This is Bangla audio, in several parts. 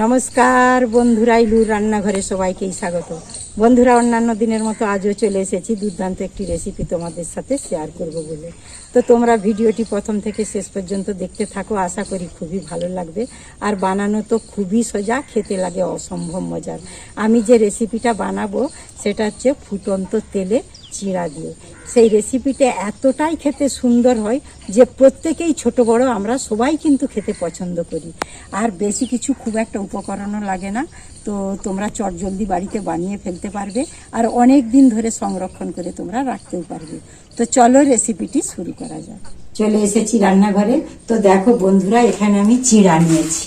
নমস্কার বন্ধুরা, ইলুর রান্নাঘরে সবাইকেই স্বাগত। বন্ধুরা, অন্যান্য দিনের মতো আজও চলে এসেছি। দুর্দান্ত একটি রেসিপি তোমাদের সাথে শেয়ার করব বলে। তো তোমরা ভিডিওটি প্রথম থেকে শেষ পর্যন্ত দেখতে থাকো, আশা করি খুবই ভালো লাগবে। আর বানানো তো খুবই সোজা, খেতে লাগে অসম্ভব মজার। আমি যে রেসিপিটা বানাবো, সেটা হচ্ছে ফুটন্ত তেলে চিড়া দিয়ে। সেই রেসিপিটা এতটাই খেতে সুন্দর হয় যে প্রত্যেকেই ছোট বড় আমরা সবাই কিন্তু খেতে পছন্দ করি। আর বেশি কিছু খুব একটা উপকরণও লাগে না। তো তোমরা চট জলদি বাড়িতে বানিয়ে ফেলতে পারবে আর অনেক দিন ধরে সংরক্ষণ করে তোমরা রাখতেও পারবে। তো চলো রেসিপিটি শুরু করা যাক। চলে এসেছি রান্নাঘরে। তো দেখো বন্ধুরা, এখানে আমি চিড়া নিয়েছি।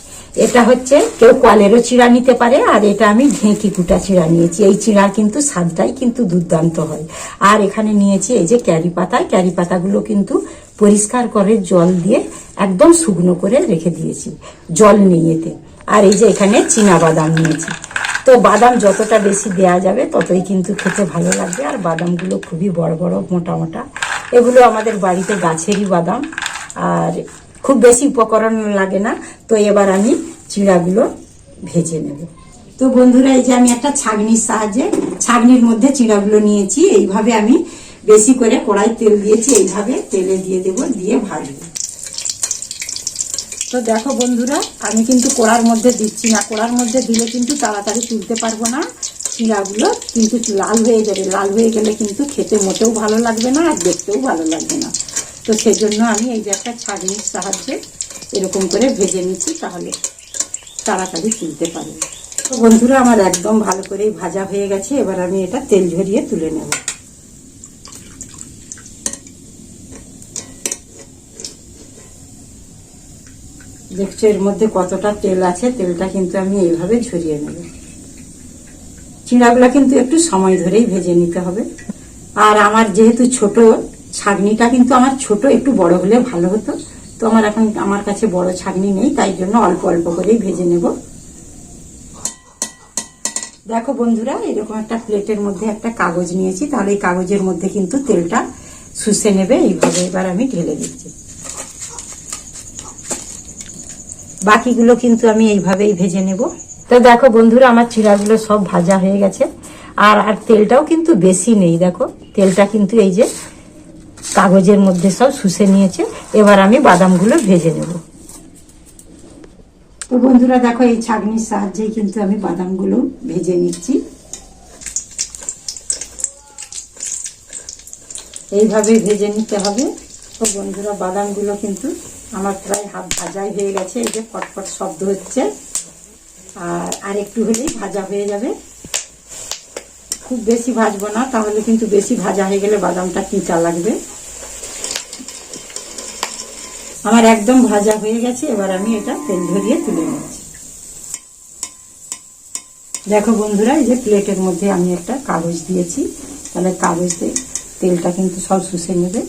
এটা হচ্ছে কেউ কলেরও চিড়া নিতে পারে, আর এটা আমি ঢেঁকি কুটা চিড়া নিয়েছি। এই চিড়ার কিন্তু স্বাদটাই কিন্তু দুর্দান্ত হয়। আর এখানে নিয়েছি এই যে ক্যারি পাতা। ক্যারি পাতাগুলো কিন্তু পরিষ্কার করে জল দিয়ে একদম শুকনো করে রেখে দিয়েছি। জল নেই এতে। আর এই যে এখানে চীনা বাদাম নিয়েছি। তো বাদাম যতটা বেশি দেয়া যাবে, ততই কিন্তু খেতে ভালো লাগবে। আর বাদামগুলো খুবই বড় বড়, মোটা মোটা। এগুলো আমাদের বাড়িতে গাছেরই বাদাম। আর খুব বেশি উপকরণ লাগে না। তো এবার আমি চিড়াগুলো ভেজে নেব। তো বন্ধুরা, এই যে আমি একটা ছাগনির সাহায্যে ছাগনির মধ্যে চিড়াগুলো নিয়েছি। এইভাবে আমি বেশি করে কড়াই তেল দিয়েছি। এইভাবে তেলে দিয়ে দেব, দিয়ে ভাজবো। তো দেখো বন্ধুরা, আমি কিন্তু কড়ার মধ্যে দিচ্ছি না। কড়ার মধ্যে দিলে কিন্তু তাড়াতাড়ি তুলতে পারব না। চিড়াগুলো কিন্তু লাল হয়ে যাবে লাল হয়ে গেলে কিন্তু খেতে মোটেও ভালো লাগবে না আর দেখতেও ভালো লাগবে না। তো সেই জন্য আমি এই যে একটা ছাগনির সাহায্যে এরকম করে ভেজে নিচ্ছি, তাহলে তাড়াতাড়ি তুলতে পারব তো বন্ধুরা, আমার একদম ভালো করেই ভাজা হয়ে গেছে, এবার আমি এটা তেল ঝরিয়ে তুলে নেব। দেখছ, এর মধ্যে কতটা তেল আছে, তেলটা কিন্তু আমি এইভাবে ঝরিয়ে নেব। চিড়াগুলা কিন্তু একটু সময় ধরেই ভেজে নিতে হবে। আর আমার যেহেতু ছোট, ছাগনিটা কিন্তু আমার ছোট, একটু বড় হলে ভালো হতো। তো আমার এখন আমার কাছে বড় ছাগনি নেই, তাই জন্য অল্প অল্প করেই ভেজে নেব। দেখো বন্ধুরা, এরকম একটা প্লেটের মধ্যে একটা কাগজ নিয়েছি, তাহলে এই কাগজের মধ্যে কিন্তু তেলটা শুষে নেবে, এইভাবে এবার আমি ঢেলে দিচ্ছি। বাকিগুলো কিন্তু আমি এইভাবেই ভেজে নেব। তো দেখো বন্ধুরা, আমার চিড়াগুলো সব ভাজা হয়ে গেছে। আর আর তেলটাও কিন্তু বেশি নেই, দেখো। তেলটা কিন্তু এই যে কাগজের মধ্যে সব শুষে নিয়েছে। এবার আমি বাদামগুলো ভেজে নেব। তো বন্ধুরা, দেখো এই ছাগনির সাহায্যেই কিন্তু আমি বাদামগুলো ভেজে নিচ্ছি। এইভাবে ভেজে নিতে হবে। তো বন্ধুরা, বাদামগুলো কিন্তু আমার প্রায় হাত ভাজাই হয়ে গেছে। এই যে ফটফট শব্দ হচ্ছে। আর আর একটু হলেই ভাজা হয়ে যাবে। খুব বেশি ভাজবো না, তাহলে কিন্তু বেশি ভাজা হয়ে গেলে বাদামটা কিঁচা লাগবে। আমার একদম ভাজা হয়ে গেছে, এবার আমি এটা তেল ধরিয়ে তুলে নিচ্ছি। দেখো বন্ধুরা, এই যে প্লেটের মধ্যে আমি একটা কাগজ দিয়েছি। তাহলে কাগজ তেলটা কিন্তু সব শুষে নেবে।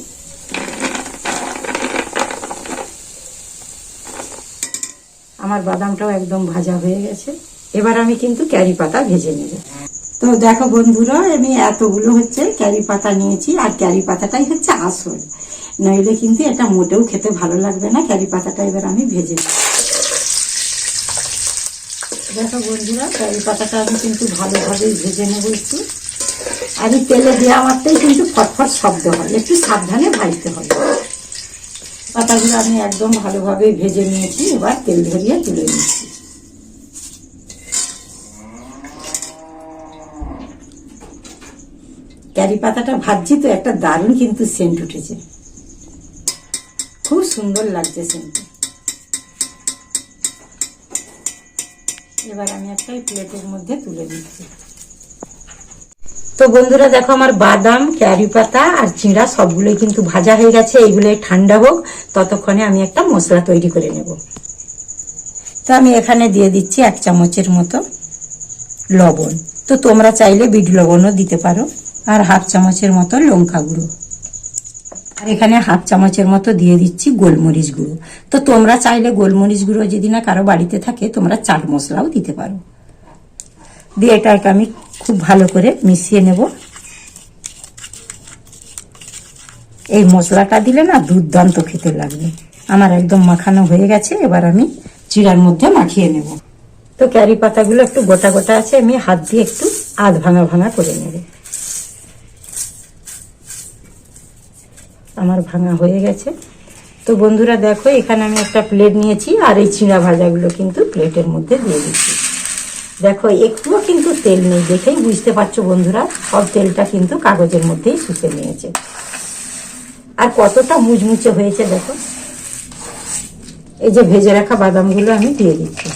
আমার বাদামটাও একদম ভাজা হয়ে গেছে। এবার আমি কিন্তু ক্যারি পাতা ভেজে নেব। তো দেখো বন্ধুরা, আমি এতগুলো হচ্ছে ক্যারি পাতা নিয়েছি, আর ক্যারি পাতাটাই হচ্ছে আসল। নইলে কিন্তু এটা মোটেও খেতে ভালো লাগবে না, ক্যারি পাতাটা এবার আমি ভেজে নেব। দেখো বন্ধুরা, ক্যারি পাতাটা আমি কিন্তু ভালোভাবেই ভেজে নেব একটু। আর এই তেলে দেওয়া মাত্রই কিন্তু ফটফট শব্দ হয়, একটু সাবধানে ভাজতে হবে। পাতাগুলো আমি একদম ভালোভাবে ভেজে নিয়েছি, এবার তেল ধরিয়ে তুলে নিচ্ছি। ক্যারি পাতাটা ভাজছি তো একটা দারুণ কিন্তু সেন্ট উঠেছে। খুব সুন্দর লাগছে সেন্ট এবার আমি একটা প্লেটের মধ্যে তুলে দিচ্ছি তো বন্ধুরা দেখো আমার বাদাম, ক্যারি পাতা আর চিঁড়া সবগুলোই কিন্তু ভাজা হয়ে গেছে এইগুলো ঠান্ডা হোক। ততক্ষণে আমি একটা মশলা তৈরি করে নেব। তো আমি এখানে দিয়ে দিচ্ছি এক চামচের মতো লবণ। তো তোমরা চাইলে বিট লবণও দিতে পারো। আর হাফ চামচের মতো লঙ্কা গুঁড়ো। আর এখানে হাফ চামচের মতো দিয়ে দিচ্ছি গোলমরিচ গুঁড়ো। তো তোমরা চাইলে গোলমরিচ গুঁড়ো যদি না কারও বাড়িতে থাকে, তোমরা চাট মশলাও দিতে পারো। দিয়ে এটাকে আমি খুব ভালো করে মিশিয়ে নেব। এই মশলাটা দিলে না দুর্দান্ত খেতে লাগবে। আমার একদম মাখানো হয়ে গেছে, এবার আমি চিড়ার মধ্যে মাখিয়ে নেব। তো ক্যারি পাতাগুলো একটু গোটা গোটা আছে, আমি হাত দিয়ে একটু আধ ভাঙা ভাঙা করে নেব। আমার ভাঙা হয়ে গেছে। তো বন্ধুরা দেখো, এখানে আমি একটা প্লেট নিয়েছি, আর এই চিড়া ভাজাগুলো কিন্তু প্লেটের মধ্যে দিয়ে দিচ্ছি। দেখো একটুও কিন্তু তেল নেই দেখেই বুঝতে পারছ বন্ধুরা, সব তেলটা কিন্তু কাগজের মধ্যেই শুষে নিয়েছে। আর কতটা মুচমুচে হয়েছে দেখো। এই যে ভেজে রাখা বাদামগুলো আমি দিয়ে দিচ্ছি।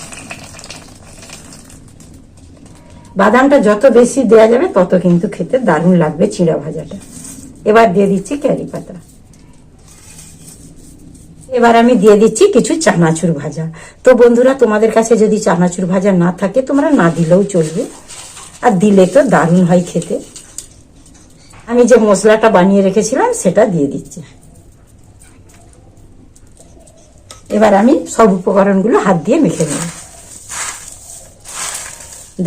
বাদামটা যত বেশি দেওয়া যাবে তত কিন্তু খেতে দারুণ লাগবে চিড়া ভাজাটা। এবার দিয়ে দিচ্ছি ক্যারি পাতা। এবার আমি দিয়ে দিচ্ছি কিছু চানাচুর ভাজা। তো বন্ধুরা, তোমাদের কাছে যদি চানাচুর ভাজা না থাকে, তোমরা না দিলেও চলবে। আর দিলে তো দারুণ হয় খেতে। আমি যে মশলাটা বানিয়ে রেখেছিলাম, সেটা দিয়ে দিচ্ছি। এবার আমি সব উপকরণগুলো হাত দিয়ে মেখে নেব।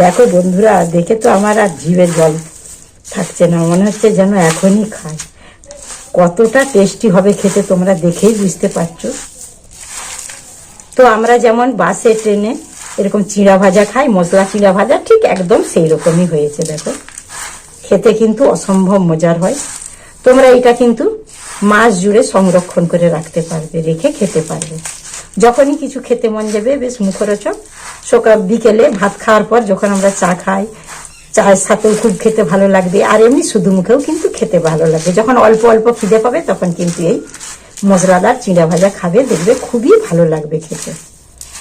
দেখো বন্ধুরা, দেখে তো আমার আর জিভের জল থাকছে না। মনে হচ্ছে যেন এখনই খাই। কতটা টেস্টি হবে খেতে তোমরা দেখেই বুঝতে পারছ। তো আমরা যেমন বাসে, ট্রেনে এরকম চিড়া ভাজা খাই, মশলা চিড়া ভাজা, ঠিক একদম সেই রকমই হয়েছে, দেখো। খেতে কিন্তু অসম্ভব মজার হয়। তোমরা এটা কিন্তু মাস জুড়ে সংরক্ষণ করে রাখতে পারবে, রেখে খেতে পারবে। যখনই কিছু খেতে মন যাবে, বেশ মুখরোচক। সকাল বিকেলে ভাত খাওয়ার পর যখন আমরা চা খাই চায়ের সাথেও খুব খেতে ভালো লাগবে। আর এমনি শুধু মুখেও কিন্তু খেতে ভালো লাগবে। যখন অল্প অল্প খিদে পাবে তখন কিন্তু এই মশলাদার চিঁড়া ভাজা খাবে, দেখবে খুবই ভালো লাগবে খেতে।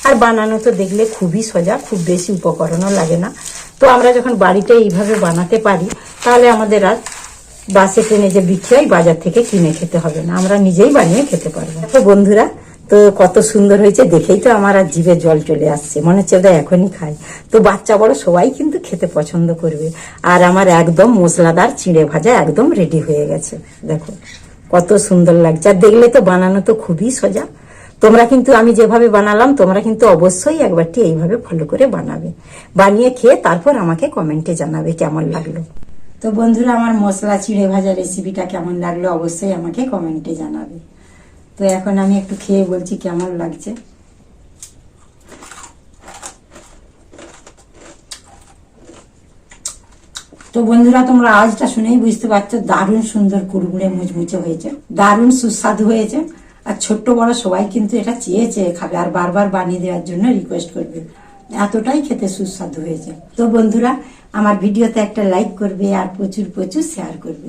আর বানানো তো দেখলে খুবই সোজা, খুব বেশি উপকরণও লাগে না। তো আমরা যখন বাড়িতে এইভাবে বানাতে পারি, তাহলে আমাদের আর বাসে ট্রেনে যে বিক্রি বাজার থেকে কিনে খেতে হবে না। আমরা নিজেই বানিয়ে খেতে পারব। তো বন্ধুরা তো কত সুন্দর হয়েছে, দেখেই তো আমার আর জিভে জল চলে আসছে। মনে হচ্ছে ওদের এখনই খাই তো বাচ্চা বড় সবাই কিন্তু খেতে পছন্দ করবে। আর আমার একদম মশলাদার চিঁড়ে ভাজা একদম রেডি হয়ে গেছে। দেখো, কত সুন্দর লাগছে। আর দেখলে তো বানানো তো খুবই সোজা। তোমরা কিন্তু, আমি যেভাবে বানালাম, তোমরা কিন্তু অবশ্যই একবারটি এইভাবে ফলো করে বানাবে। বানিয়ে খেয়ে তারপর আমাকে কমেন্টে জানাবে কেমন লাগল। তো বন্ধুরা, আমার মশলা চিড়ে ভাজা রেসিপিটা কেমন লাগল অবশ্যই আমাকে কমেন্টে জানাবে। তো এখন আমি একটু খেয়ে বলছি কেমন লাগছে। তো বন্ধুরা, তোমরা আওয়াজটা শুনেই বুঝতে পারছ, দারুণ সুন্দর কুড়মুড়ে মুচমুচে হয়েছে, দারুণ সুস্বাদু হয়েছে, আর ছোট্ট বড় সবাই কিন্তু এটা চেয়ে চেয়ে খাবে আর বারবার বানিয়ে দেওয়ার জন্য রিকোয়েস্ট করবে। এতটাই খেতে সুস্বাদু হয়েছে। তো বন্ধুরা, আমার ভিডিওতে একটা লাইক করবে আর প্রচুর প্রচুর শেয়ার করবে।